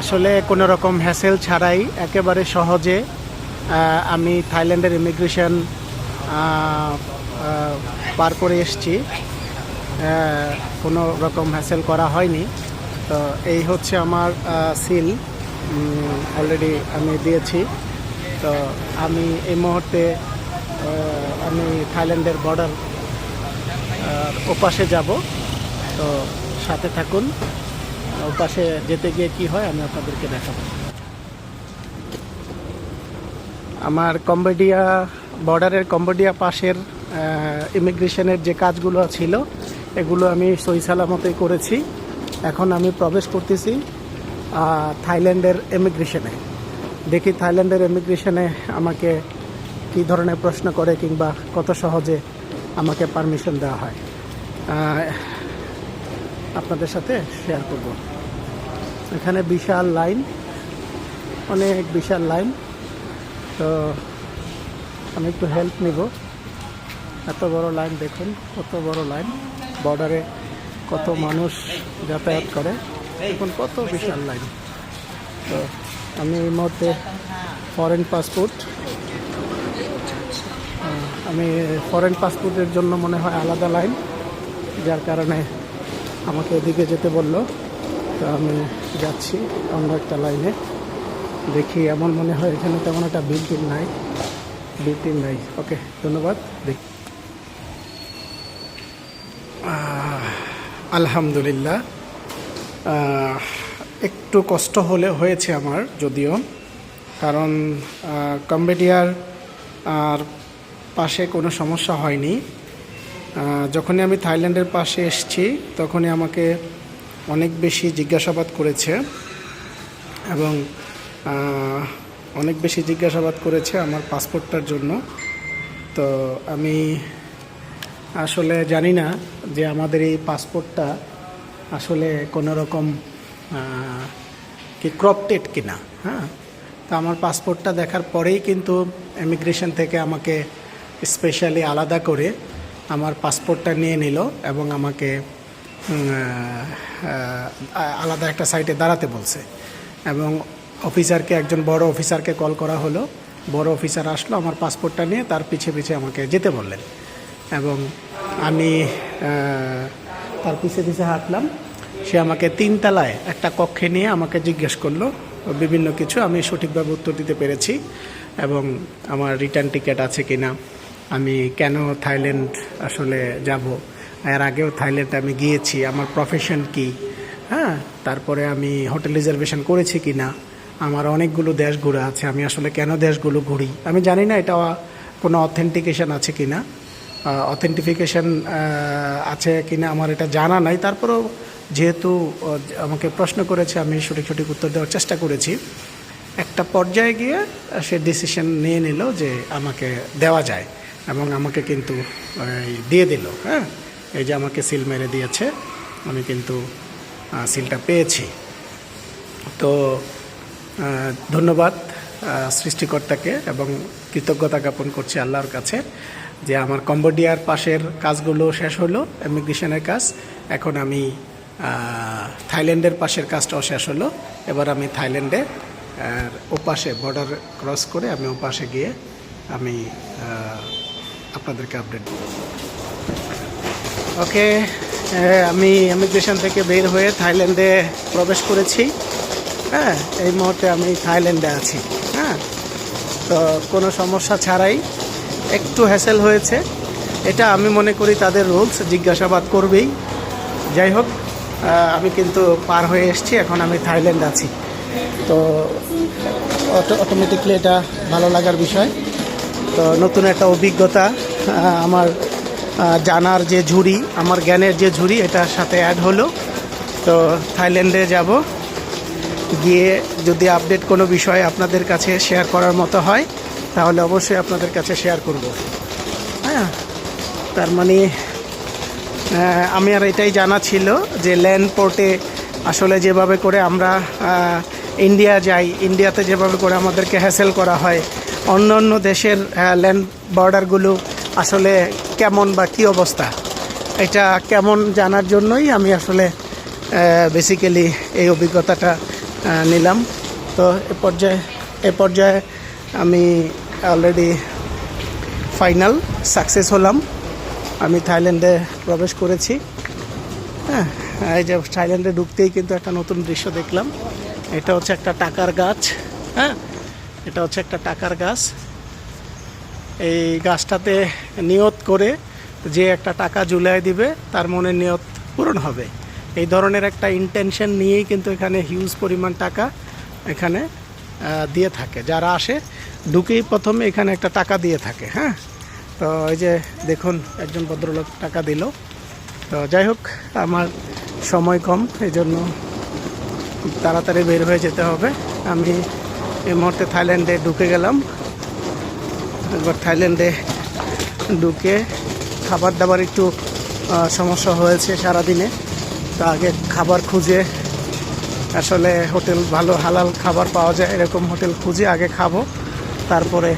আসলে কোনো রকম হ্যাসেল ছাড়াই একেবারে সহজে আমি থাইল্যান্ডের ইমিগ্রেশন পার করে এসেছি। কোনো রকম হ্যাসেল করা হয়নি। তো এই হচ্ছে আমার সিল অলরেডি আমি দিয়েছি। তো আমি এই মুহূর্তে আমি থাইল্যান্ডের বর্ডার ওপাশে যাব। তো সাথে থাকুন। ওপাশে যেতে গিয়ে কি হয় আমি আপনাদেরকে দেখাবো। আমার কম্বোডিয়া, বর্ডারের কম্বোডিয়া পাশের ইমিগ্রেশনের যে কাজগুলো ছিল, এগুলো আমি সই সালামতই করেছি। এখন আমি প্রবেশ করতেছি থাইল্যান্ডের ইমিগ্রেশনে দেখি থাইল্যান্ডের ইমিগ্রেশনে আমাকে কী ধরনের প্রশ্ন করে কিংবা কত সহজে আমাকে পারমিশন দেওয়া হয়। আপনাদের সাথে শেয়ার করব। এখানে বিশাল লাইন, অনেক বিশাল লাইন। তো আমি একটু হেল্প নিব। এত বড় লাইন দেখুন, কত বড় লাইন। বর্ডারে কত মানুষ যাতায়াত করে। দেখুন, কত বিশাল লাইন। তো আমি এই মুহূর্তে ফরেন পাসপোর্ট আমি ফরেন পাসপোর্টের জন্য মনে হয় আলাদা লাইন, যার কারণে আমাকে এদিকে যেতে বলল। তো আমি যাচ্ছি অন্য একটা লাইনে। দেখি এমন মনে হয় এখানে তেমন একটা বিল্ডিং নাই। বিল্ডিং নাই। ওকে, ধন্যবাদ। দেখি। আলহামদুলিল্লাহ। একটু কষ্ট হলে হয়েছে আমার, যদিও। কারণ কম্বোডিয়ার আর পাশে কোনো সমস্যা হয়নি। যখনই আমি থাইল্যান্ডের পাশে এসেছি, তখনই আমাকে অনেক বেশি জিজ্ঞাসাবাদ করেছে এবং অনেক বেশি জিজ্ঞাসাবাদ করেছে আমার পাসপোর্টটার জন্য। তো আমি আসলে জানি না যে আমাদের এই পাসপোর্টটা আসলে কোনো রকম কি ক্রপটেড কিনা হ্যাঁ? তো আমার পাসপোর্টটা দেখার পরেই কিন্তু ইমিগ্রেশন থেকে আমাকে স্পেশালি আলাদা করে আমার পাসপোর্টটা নিয়ে নিল এবং আমাকে আলাদা একটা সাইটে দাঁড়াতে বলছে। এবং অফিসারকে একজন বড় অফিসারকে কল করা হলো। বড় অফিসার আসলো আমার পাসপোর্টটা নিয়ে, তার পিছে পিছে আমাকে যেতে বললেন। এবং আমি তার পিছে পিছে হাঁটলাম। সে আমাকে তিনতলায় একটা কক্ষে নিয়ে আমাকে জিজ্ঞেস করল, বিভিন্ন কিছু, আমি সঠিকভাবে উত্তর দিতে পেরেছি এবং আমার রিটার্ন টিকিট আছে কিনা। আমি কেন থাইল্যান্ড আসলে যাব? এর আগেও থাইল্যান্ড আমি গিয়েছি। আমার প্রফেশন কি? হ্যাঁ তারপরে আমি হোটেল রিজার্ভেশন করেছি কি না? আমার অনেকগুলো দেশ ঘুরে আছে। আমি আসলে কেন দেশগুলো ঘুরি? আমি জানি না এটা কোনো অথেন্টিকেশন আছে কি না। অথেন্টিফিকেশন আছে কি না আমার এটা জানা নাই। তারপরেও যেহেতু আমাকে প্রশ্ন করেছে, আমি সঠিক সঠিক উত্তর দেওয়ার চেষ্টা করেছি। একটা পর্যায়ে গিয়ে সে ডিসিশন নিয়ে নিল যে আমাকে দেওয়া যায়। এবং আমাকে কিন্তু দিয়ে দিল হ্যাঁ? এই যে আমাকে সিল মেরে দিয়েছে, আমি কিন্তু সিলটা পেয়েছি। তো ধন্যবাদ সৃষ্টিকর্তাকে এবং কৃতজ্ঞতা জ্ঞাপন করছি আল্লাহর কাছে যে আমার কম্বোডিয়ার পাশের কাজগুলো শেষ হলো, ইমিগ্রেশনের কাজ। এখন আমি থাইল্যান্ডের পাশের কাজটাও শেষ হলো। এবার আমি থাইল্যান্ডে ওপাশে বর্ডার ক্রস করে আমি ওপাশে গিয়ে আমি আপনাদেরকে আপডেট ওকে আমি ইমিগ্রেশন থেকে বের হয়ে থাইল্যান্ডে প্রবেশ করেছি। হ্যাঁ এই মুহূর্তে আমি থাইল্যান্ডে আছি। হ্যাঁ তো কোনো সমস্যা ছাড়াই একটু হ্যাসেল হয়েছে। এটা আমি মনে করি তাদের রুলস জিজ্ঞাসাবাদ করবেই। যাই হোক আমি কিন্তু পার হয়ে এসেছি, এখন আমি থাইল্যান্ড আছি। তো অটোমেটিকলি এটা ভালো লাগার বিষয়। তো নতুন একটা অভিজ্ঞতা আমার জানার যে ঝুড়ি, আমার জ্ঞানের যে ঝুড়ি, এটার সাথে অ্যাড হলো। তো থাইল্যান্ডে যাব। গিয়ে যদি আপডেট কোনো বিষয় আপনাদের কাছে শেয়ার করার মতো হয়, তাহলে অবশ্যই আপনাদের কাছে শেয়ার করব। হ্যাঁ তার মানে আমি আর এটাই জানা ছিল যে ল্যান্ড পোর্টে আসলে যেভাবে করে আমরা ইন্ডিয়া যাই ইন্ডিয়াতে যেভাবে করে আমাদেরকে হ্যাসেল করা হয় অন্য অন্য দেশের ল্যান্ড বর্ডারগুলো আসলে কেমন বা কী অবস্থা? এটা কেমন জানার জন্যই আমি আসলে বেসিক্যালি এই অভিজ্ঞতাটা নিলাম। তো এ পর্যায়ে এ পর্যায়ে আমি অলরেডি ফাইনাল সাকসেস হলাম। আমি থাইল্যান্ডে প্রবেশ করেছি। হ্যাঁ এই যে থাইল্যান্ডে ঢুকতেই কিন্তু একটা নতুন দৃশ্য দেখলাম। এটা হচ্ছে একটা টাকার গাছ। হ্যাঁ এটা হচ্ছে একটা টাকার গাছ। এই গাছটাতে নিয়ত করে যে একটা টাকা জুলাই দিবে, তার মনে নিয়ত পূরণ হবে। এই ধরনের একটা ইন্টেনশন নিয়েই কিন্তু এখানে হিউজ পরিমাণ টাকা এখানে দিয়ে থাকে। যারা আসে, ঢুকেই প্রথমে এখানে একটা টাকা দিয়ে থাকে হ্যাঁ? তো এই যে দেখুন, একজন ভদ্রলোক টাকা দিল। তো যাই হোক, আমার সময় কম এই জন্য তাড়াতাড়ি বের হয়ে যেতে হবে। আমি এই মুহূর্তে থাইল্যান্ডে ঢুকে গেলাম। একবার থাইল্যান্ডে ঢুকে খাবার দাবার একটু সমস্যা হয়েছে সারাদিনে। তো আগে খাবার খুঁজে, আসলে হোটেল ভালো হালাল খাবার পাওয়া যায়, এরকম হোটেল খুঁজে আগে খাব। তারপরে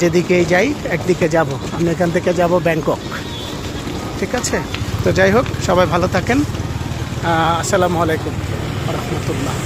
যেদিকেই যাই, একদিকে যাব। আমি এখান থেকে যাব ব্যাংকক। ঠিক আছে? তো যাই হোক, সবাই ভালো থাকেন। আসসালামু আলাইকুম রহমতুল্লাহ।